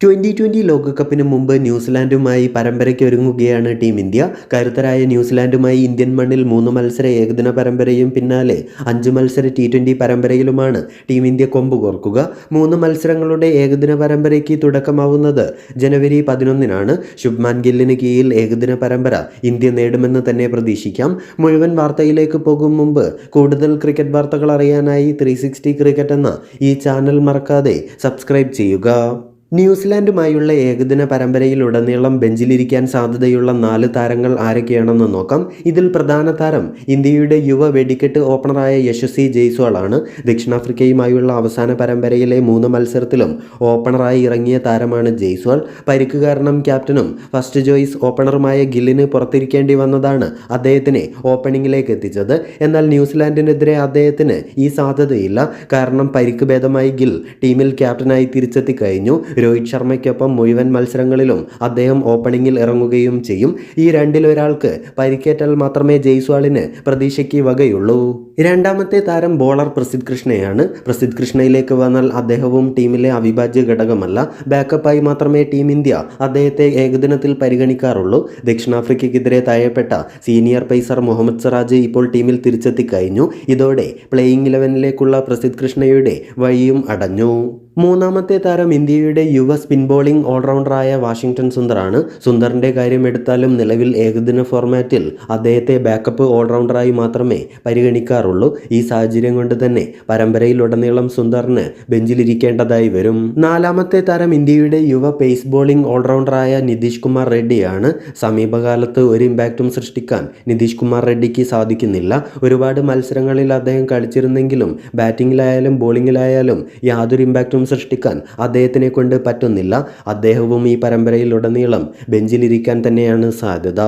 Twenty twenty ലോകകപ്പിന് മുമ്പ് ന്യൂസിലാൻഡുമായി പരമ്പരയ്ക്ക് ഒരുങ്ങുകയാണ് ടീം ഇന്ത്യ. കരുത്തരായ ന്യൂസിലാൻഡുമായി ഇന്ത്യൻ മണ്ണിൽ മൂന്ന് മത്സര ഏകദിന പരമ്പരയും പിന്നാലെ അഞ്ച് മത്സര ടി ട്വന്റി പരമ്പരയിലുമാണ് ടീം ഇന്ത്യ കൊമ്പ് കോർക്കുക. മൂന്ന് മത്സരങ്ങളുടെ ഏകദിന പരമ്പരയ്ക്ക് തുടക്കമാവുന്നത് ജനുവരി പതിനൊന്നിനാണ്. ശുഭ്മാൻ ഗില്ലിന് കീഴിൽ ഏകദിന പരമ്പര ഇന്ത്യ നേടുമെന്ന് തന്നെ പ്രതീക്ഷിക്കാം. മുഴുവൻ വാർത്തയിലേക്ക് പോകും മുമ്പ് കൂടുതൽ ക്രിക്കറ്റ് വാർത്തകൾ അറിയാനായി ത്രീ ക്രിക്കറ്റ് എന്ന ഈ ചാനൽ മറക്കാതെ സബ്സ്ക്രൈബ് ചെയ്യുക. ന്യൂസിലാൻഡുമായുള്ള ഏകദിന പരമ്പരയിൽ പരമ്പരയിലുടനീളം ബെഞ്ചിലിരിക്കാൻ സാധ്യതയുള്ള നാല് താരങ്ങൾ ആരൊക്കെയാണെന്ന് നോക്കാം. ഇതിൽ പ്രധാന താരം ഇന്ത്യയുടെ യുവ വെടിക്കെട്ട് ഓപ്പണറായ യശസ്വി ജയ്സ്വാളാണ്. ദക്ഷിണാഫ്രിക്കയുമായുള്ള അവസാന പരമ്പരയിലെ മൂന്ന് മത്സരത്തിലും ഓപ്പണറായി ഇറങ്ങിയ താരമാണ് ജയ്സ്വാൾ. പരിക്ക് കാരണം ക്യാപ്റ്റനും ഫസ്റ്റ് ചോയ്സ് ഓപ്പണറുമായ ഗില്ലിന് പുറത്തിരിക്കേണ്ടി വന്നതാണ് അദ്ദേഹത്തിനെ ഓപ്പണിംഗിലേക്ക് എത്തിച്ചത്. എന്നാൽ ന്യൂസിലാൻഡിനെതിരെ അദ്ദേഹത്തിന് ഈ സാധ്യതയില്ല. കാരണം പരിക്ക് ഭേദമായി ഗിൽ ടീമിൽ ക്യാപ്റ്റനായി തിരിച്ചെത്തി കഴിഞ്ഞു രോഹിത് ശർമ്മയ്ക്കൊപ്പം മുഴുവൻ മത്സരങ്ങളിലും അദ്ദേഹം ഓപ്പണിംഗിൽ ഇറങ്ങുകയും ചെയ്യും. ഈ രണ്ടിലൊരാൾക്ക് പരിക്കേറ്റാൽ മാത്രമേ ജയ്സ്വാളിന് പ്രതീക്ഷയ്ക്ക് വകയുള്ളൂ. രണ്ടാമത്തെ താരം ബോളർ പ്രസിദ്ധ് കൃഷ്ണയാണ്. പ്രസിദ്ധ് കൃഷ്ണയിലേക്ക് വന്നാൽ അദ്ദേഹവും ടീമിലെ അവിഭാജ്യ ഘടകമല്ല. ബാക്കപ്പായി മാത്രമേ ടീം ഇന്ത്യ അദ്ദേഹത്തെ ഏകദിനത്തിൽ പരിഗണിക്കാറുള്ളൂ. ദക്ഷിണാഫ്രിക്കയ്ക്കെതിരെ തയ്യപ്പെട്ട സീനിയർ പേസർ മുഹമ്മദ് സിറാജ് ഇപ്പോൾ ടീമിൽ തിരിച്ചെത്തി കഴിഞ്ഞു ഇതോടെ പ്ലേയിങ് ഇലവനിലേക്കുള്ള പ്രസിദ്ധ് കൃഷ്ണയുടെ വഴിയും അടഞ്ഞു. മൂന്നാമത്തെ താരം ഇന്ത്യയുടെ യുവ സ്പിൻ ബോളിംഗ് ഓൾറൗണ്ടറായ വാഷിംഗ്ടൺ സുന്ദറാണ്. സുന്ദറിന്റെ കാര്യം എടുത്താലും നിലവിൽ ഏകദിന ഫോർമാറ്റിൽ അദ്ദേഹത്തെ ബാക്കപ്പ് ഓൾറൗണ്ടറായി മാത്രമേ പരിഗണിക്കാറുള്ളൂ. ഈ സാഹചര്യം കൊണ്ട് തന്നെ പരമ്പരയിലുടനീളം സുന്ദറിന് ബെഞ്ചിലിരിക്കേണ്ടതായി വരും. നാലാമത്തെ താരം ഇന്ത്യയുടെ യുവ പേസ് ബോളിംഗ് ഓൾറൗണ്ടറായ നിതീഷ് കുമാർ റെഡ്ഡിയാണ്. സമീപകാലത്ത് ഒരു ഇമ്പാക്റ്റും സൃഷ്ടിക്കാൻ നിതീഷ് കുമാർ റെഡ്ഡിക്ക് സാധിക്കുന്നില്ല. ഒരുപാട് മത്സരങ്ങളിൽ അദ്ദേഹം കളിച്ചിരുന്നെങ്കിലും ബാറ്റിങ്ങിലായാലും ബോളിങ്ങിലായാലും യാതൊരു ഇമ്പാക്റ്റും സൃഷ്ടിക്കാൻ അദ്ദേഹത്തിനെ കൊണ്ട് പറ്റുന്നില്ല. അദ്ദേഹവും ഈ പരമ്പരയിലുടനീളം ബെഞ്ചിലിരിക്കാൻ തന്നെയാണ് സാധ്യത.